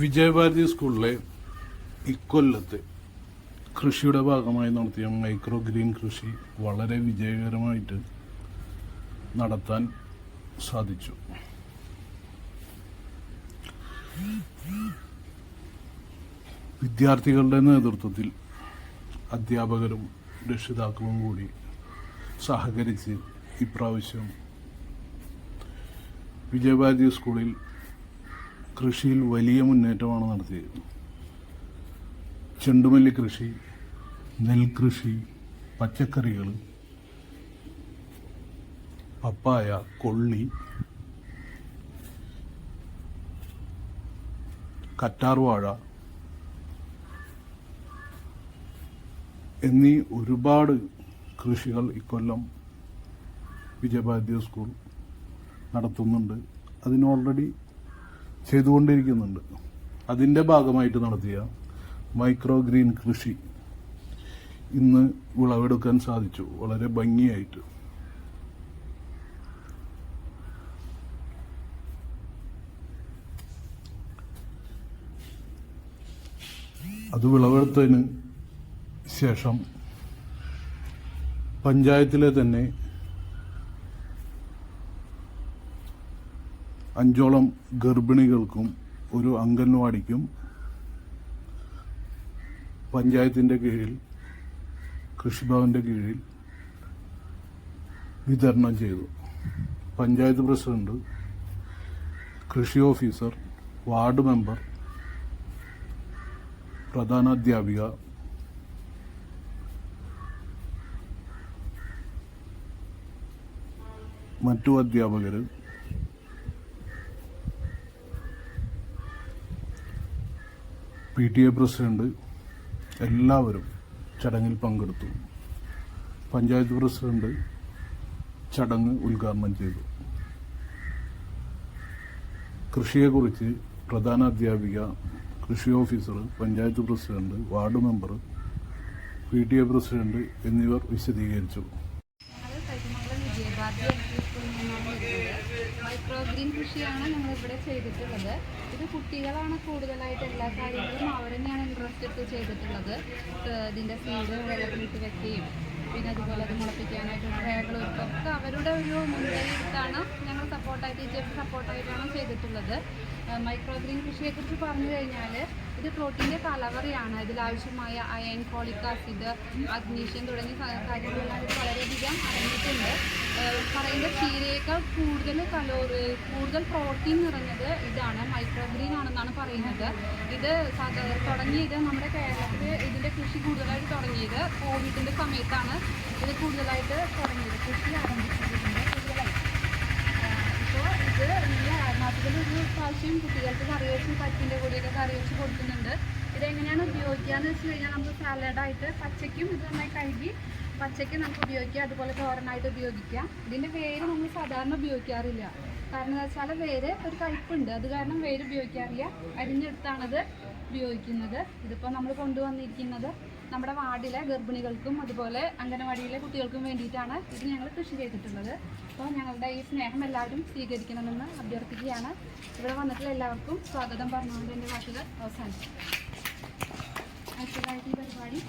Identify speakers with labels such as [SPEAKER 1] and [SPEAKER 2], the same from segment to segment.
[SPEAKER 1] വിജയഭാരതി സ്കൂളിലെ ഇക്കൊല്ലത്ത് കൃഷിയുടെ ഭാഗമായി നടത്തിയ മൈക്രോ ഗ്രീൻ കൃഷി വളരെ വിജയകരമായിട്ട് നടത്താൻ സാധിച്ചു. വിദ്യാർത്ഥികളുടെ നേതൃത്വത്തിൽ അധ്യാപകരും രക്ഷിതാക്കളും കൂടി സഹകരിച്ച് ഇപ്രാവശ്യം വിജയഭാരതി സ്കൂളിൽ കൃഷിയിൽ വലിയ മുന്നേറ്റമാണ് നടത്തിയത്. ചെണ്ടുമല്ലി കൃഷി നെൽകൃഷി പച്ചക്കറികൾ പപ്പായ കൊള്ളി കറ്റാർവാഴ എന്നീ ഒരുപാട് കൃഷികൾ ഇക്കൊല്ലം വിജയഭാരതി സ്കൂൾ നടത്തുന്നുണ്ട്. അതിന് ഓൾറെഡി ചെയ്തുകൊണ്ടിരിക്കുന്നുണ്ട്. അതിന്റെ ഭാഗമായിട്ട് നടത്തിയ മൈക്രോ ഗ്രീൻ കൃഷി ഇന്ന് വിളവെടുക്കാൻ സാധിച്ചു. വളരെ ഭംഗിയായിട്ട്. അത് വിളവെടുത്തതിന് ശേഷം പഞ്ചായത്തിലെ തന്നെ അഞ്ചോളം ഗർഭിണികൾക്കും ഒരു അംഗൻവാടിക്കും പഞ്ചായത്തിന്റെ കീഴിൽ കൃഷിഭവന്റെ കീഴിൽ വിതരണം ചെയ്തു. പഞ്ചായത്ത് പ്രസിഡന്റ് കൃഷി ഓഫീസർ വാർഡ് മെമ്പർ പ്രധാനാധ്യാപിക മറ്റു അധ്യാപകർ പി ടി എ പ്രസിഡന്റ് എല്ലാവരും ചടങ്ങിൽ പങ്കെടുത്തു. പഞ്ചായത്ത് പ്രസിഡന്റ് ചടങ്ങ് ഉദ്ഘാടനം ചെയ്തു. കൃഷിയെക്കുറിച്ച് പ്രധാന അധ്യാപിക കൃഷി officer panchayat president ward member P T A president എന്നിവർ വിശദീകരിച്ചു
[SPEAKER 2] ഞങ്ങൾ കൈമംഗലം വിജയഭാരതി എൽ പി സ്കൂളിൽ നിന്നാണ് വരുന്നത് ഗ്രീൻ കൃഷിയാണ് ഞങ്ങൾ ഇവിടെ ചെയ്തിട്ടുള്ളത്. ഇത് കുട്ടികളാണ് കൂടുതലായിട്ട് എല്ലാ കാര്യങ്ങളും അവർ തന്നെയാണ് ഇൻട്രസ്റ്റ് എടുത്ത് ചെയ്തിട്ടുള്ളത്. ഇതിന്റെ സീഡ് വെള്ളത്തിലിട്ട് വെക്കുകയും പിന്നെ അതുപോലെ അത് മുളപ്പിക്കാനായിട്ട് ട്രേകളും ഒക്കെ അവരുടെ ഒരു മുൻകൈയെടുത്താണ് ഞങ്ങൾ സപ്പോർട്ടായിട്ട് ടീച്ചേഴ്സ് സപ്പോർട്ടായിട്ടാണ് ചെയ്തിട്ടുള്ളത്. മൈക്രോ ഗ്രീൻ കൃഷിയെക്കുറിച്ച് പറഞ്ഞു കഴിഞ്ഞാൽ ഇത് പ്രോട്ടീന്റെ കലവറയാണ്. ഇതിലാവശ്യമായ അയൺ ഫോളിക് ആസിഡ് അഗ്നീഷ്യം തുടങ്ങിയ കാര്യങ്ങളെല്ലാം ഇത് വളരെയധികം അടങ്ങിയിട്ടുണ്ട്. പറയുന്ന ചീരയേക്കാൾ കൂടുതൽ കലോറി കൂടുതൽ പ്രോട്ടീൻ നിറഞ്ഞത് ഇതാണ്. മൈക്രോഗ്രീൻ ആണെന്നാണ് പറയുന്നത്. ഇത് തുടങ്ങിയത് നമ്മുടെ കേരളത്തിൽ ഇതിന്റെ കൃഷി കൂടുതലായിട്ട് തുടങ്ങിയത് കോവിഡിന്റെ സമയത്താണ് ഇത് കൂടുതലായിട്ട് തുടങ്ങിയത്. കൃഷി ആരംഭിച്ചിട്ടുണ്ട് കൂടുതലായിട്ട് ഇത് നമ്മൾ മാസത്തിലൊരു പ്രാവശ്യം കുട്ടികൾക്ക് കറി വെച്ച് പറ്റിന്റെ കൂടെയൊക്കെ കറി വെച്ച് കൊടുക്കുന്നുണ്ട്. ഇതെങ്ങനെയാണ് ഉപയോഗിക്കുകയെന്ന് വെച്ച് കഴിഞ്ഞാൽ നമുക്ക് സാലഡായിട്ട് പച്ചയ്ക്കും ഇത് നന്നായി കഴുകി പച്ചയ്ക്ക് നമുക്ക് ഉപയോഗിക്കാം. അതുപോലെ തോരനായിട്ട് ഉപയോഗിക്കാം. ഇതിന്റെ വേര് നമ്മൾ സാധാരണ ഉപയോഗിക്കാറില്ല. കാരണം എന്താ വെച്ചാൽ വേര് ഒരു കയ്പുണ്ട് അത് കാരണം വേര് ഉപയോഗിക്കാറില്ല. അരിഞ്ഞെടുത്താണത് ഉപയോഗിക്കുന്നത്. ഇതിപ്പോൾ നമ്മൾ കൊണ്ടുവന്നിരിക്കുന്നത് നമ്മുടെ വാർഡിലെ ഗർഭിണികൾക്കും അതുപോലെ അംഗനവാടിയിലെ കുട്ടികൾക്കും വേണ്ടിയിട്ടാണ് ഇത് ഞങ്ങൾ കൃഷി ചെയ്തിട്ടുള്ളത്. അപ്പോൾ ഞങ്ങളുടെ ഈ സ്നേഹം എല്ലാവരും സ്വീകരിക്കണമെന്ന് അഭ്യർത്ഥിക്കുകയാണ്. ഇവിടെ വന്നിട്ടുള്ള എല്ലാവർക്കും സ്വാഗതം പറഞ്ഞുകൊണ്ട് എന്റെ വാക്കുകൾ അവസാനിച്ചു അടുത്തതായിട്ട് ഈ പരിപാടി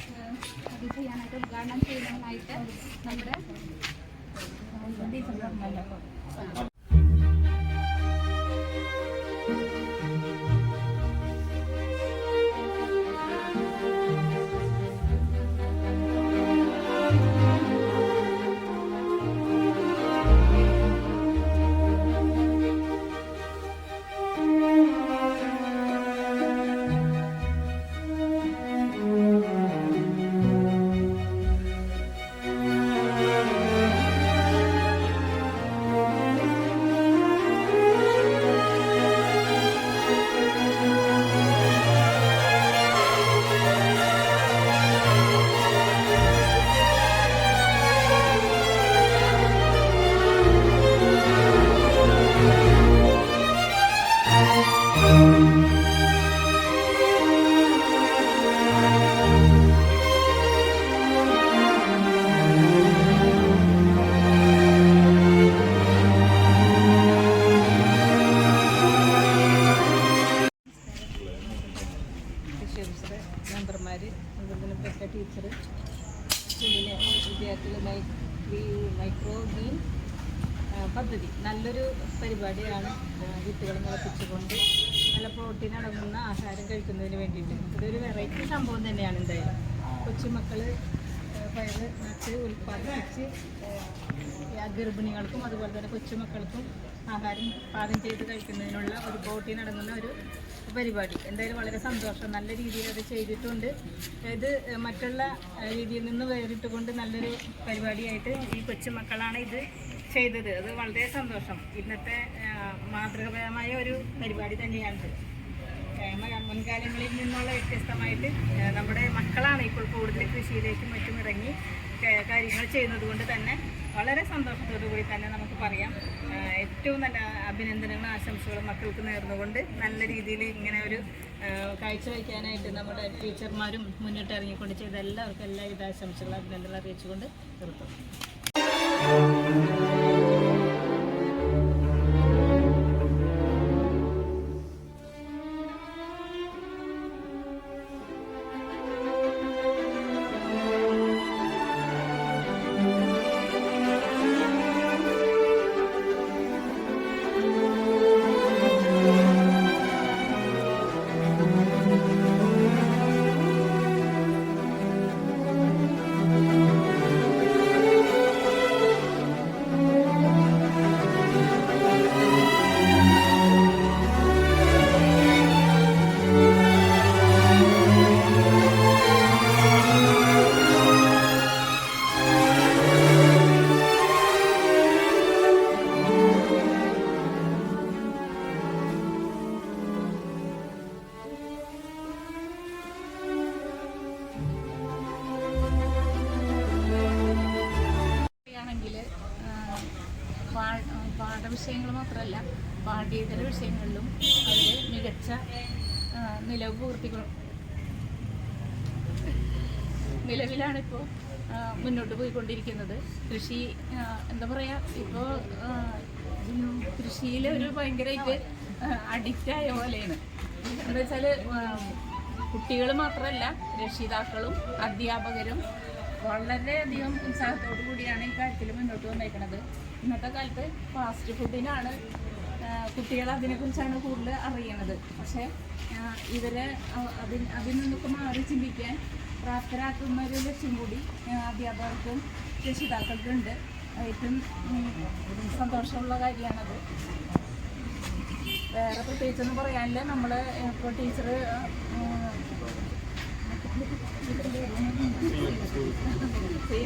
[SPEAKER 2] അത് ചെയ്യാനായിട്ട് ഉദ്ഘാടനം ചെയ്യുന്നതിനായിട്ട് നമ്മുടെ
[SPEAKER 3] അടങ്ങുന്ന ആഹാരം കഴിക്കുന്നതിന് വേണ്ടിയിട്ട്. ഇതൊരു വെറൈറ്റി സംഭവം തന്നെയാണ് എന്തായാലും. കൊച്ചുമക്കൾ പയർ നട്ട് ഉൽപ്പാദിപ്പിച്ച് ഗർഭിണികൾക്കും അതുപോലെ തന്നെ കൊച്ചുമക്കൾക്കും ആഹാരം പാകം ചെയ്ത് കഴിക്കുന്നതിനുള്ള ഒരു ബോട്ടി നടങ്ങുന്ന ഒരു പരിപാടി. എന്തായാലും വളരെ സന്തോഷം. നല്ല രീതിയിൽ അത് ചെയ്തിട്ടുണ്ട്. ഇത് മറ്റുള്ള രീതിയിൽ നിന്ന് വേറിട്ടുകൊണ്ട് നല്ലൊരു പരിപാടിയായിട്ട് ഈ കൊച്ചുമക്കളാണ് ഇത് ചെയ്തത്. അത് വളരെ സന്തോഷം. ഇന്നത്തെ മാതൃകപരമായ ഒരു പരിപാടി മ- മുൻകാലങ്ങളിൽ നിന്നുള്ള വ്യത്യസ്തമായിട്ട് നമ്മുടെ മക്കളാണ് ഇപ്പോൾ കൂടുതൽ കൃഷിയിലേക്കും മറ്റും ഇറങ്ങി കാര്യങ്ങൾ ചെയ്യുന്നത് കൊണ്ട് തന്നെ വളരെ സന്തോഷത്തോടു കൂടി തന്നെ നമുക്ക് പറയാം. ഏറ്റവും നല്ല അഭിനന്ദനങ്ങളും ആശംസകളും മക്കൾക്ക് നേർന്നുകൊണ്ട് നല്ല രീതിയിൽ ഇങ്ങനെ ഒരു കാഴ്ചവെക്കാനായിട്ട് നമ്മുടെ ടീച്ചർമാരും മുന്നിട്ട് ഇറങ്ങിക്കൊണ്ട് ചെയ്ത എല്ലാവർക്കും എല്ലാവിധ ആശംസകളും അഭിനന്ദനങ്ങളും അറിയിച്ചുകൊണ്ട് നിർത്തും
[SPEAKER 4] പാഠവിഷയങ്ങൾ മാത്രമല്ല പാഠ്യേതര വിഷയങ്ങളിലും അവർ മികച്ച നിലവ് പൂർത്തികൾ നിലവിലാണിപ്പോൾ മുന്നോട്ട് പോയിക്കൊണ്ടിരിക്കുന്നത്. കൃഷി എന്താ പറയുക ഇപ്പോൾ കൃഷിയിൽ ഒരു ഭയങ്കരമായിട്ട് അഡിക്റ്റായ പോലെയാണ്. എന്താ വെച്ചാൽ കുട്ടികൾ മാത്രമല്ല രക്ഷിതാക്കളും അധ്യാപകരും വളരെയധികം ഉത്സാഹത്തോടു കൂടിയാണ് ഈ കാര്യത്തിൽ മുന്നോട്ട് വന്നേക്കുന്നത് ഇന്നത്തെ കാലത്ത് ഫാസ്റ്റ് ഫുഡിനാണ് കുട്ടികൾ അതിനെക്കുറിച്ചാണ് കൂടുതൽ അറിയണത്. പക്ഷേ ഇവരെ അതിന് അതിൽ നിന്നൊക്കെ മാറി ചിന്തിക്കാൻ പ്രാപ്തരാക്കുന്ന ഒരു ലക്ഷ്യം കൂടി അധ്യാപകർക്കും രക്ഷിതാക്കൾക്കും ഉണ്ട്. ഏറ്റവും സന്തോഷമുള്ള കാര്യമാണത്. വേറെ പ്രത്യേകിച്ചൊന്നും പറയാനില്ല. നമ്മൾ ഇപ്പോൾ ടീച്ചർ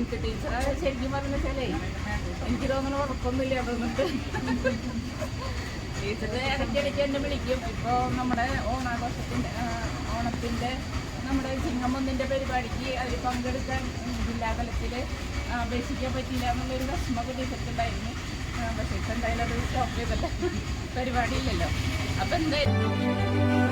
[SPEAKER 4] സീൻക്ക് ടീച്ചർ ശരിക്കും പറഞ്ഞ വെച്ചാലേ എനിക്ക് തോന്നുന്നു ഉറപ്പൊന്നുമില്ല തോന്നുന്നുണ്ട് ടീച്ചർ ഇടയ്ക്കിടയ്ക്ക് എന്നെ വിളിക്കും. ഇപ്പോൾ നമ്മുടെ ഓണാഘോഷത്തിന്റെ ഓണത്തിന്റെ നമ്മുടെ ചിങ്ങമൊന്നിന്റെ പരിപാടിക്ക് അതിൽ പങ്കെടുക്കാൻ ജില്ലാതലത്തിൽ അപേക്ഷിക്കാൻ പറ്റില്ല എന്നുള്ളൊരു വിഷമമൊക്കെ ടീച്ചർക്കുണ്ടായിരുന്നു. പക്ഷേ ഇപ്പം എന്തായാലും അത് സ്റ്റോപ്പ് ചെയ്തല്ലോ. പരിപാടിയില്ലല്ലോ. അപ്പം എന്തായാലും